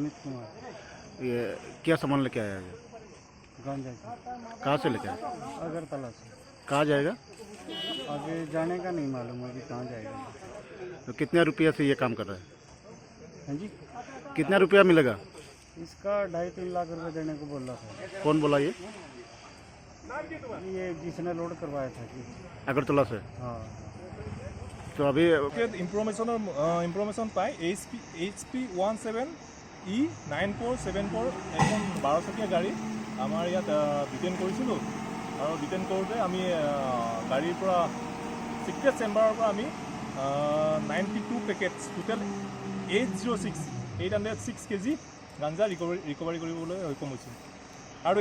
अमित कुमार। ये क्या सामान लेके आया है? गांजा। कहाँ से लेके आया? अगरतला से। कहाँ जाएगा? आगे जाने का नहीं मालूम अभी कहाँ जाएगा। तो कितने रुपया से ये काम कर रहा है? हाँ जी। कितना रुपया मिलेगा? इसका ढाई तीन लाख रुपए देने को बोला था। कौन बोला ये? ये जिसने लोड करवाया था कि। अगरतला से? हाँ। तो अभी इन्फॉर्मेशन इंफॉर्मेशन पाए H P H P one seven E nine four seven four এখন বাৰচকীয়া গাড়ী। আমাৰ ইয়াত ডিটেইন কৰিছিলোঁ। আৰু ডিটেইন কৰোঁতে আমি গাড়ীৰ পৰা ছিক্ৰেট চেম্বাৰৰ পৰা আমি ninety two packets total eight zero' six eight hundred six kg ganja recovery recovery কৰিবলৈ সক্ষম হৈছোঁ। আৰু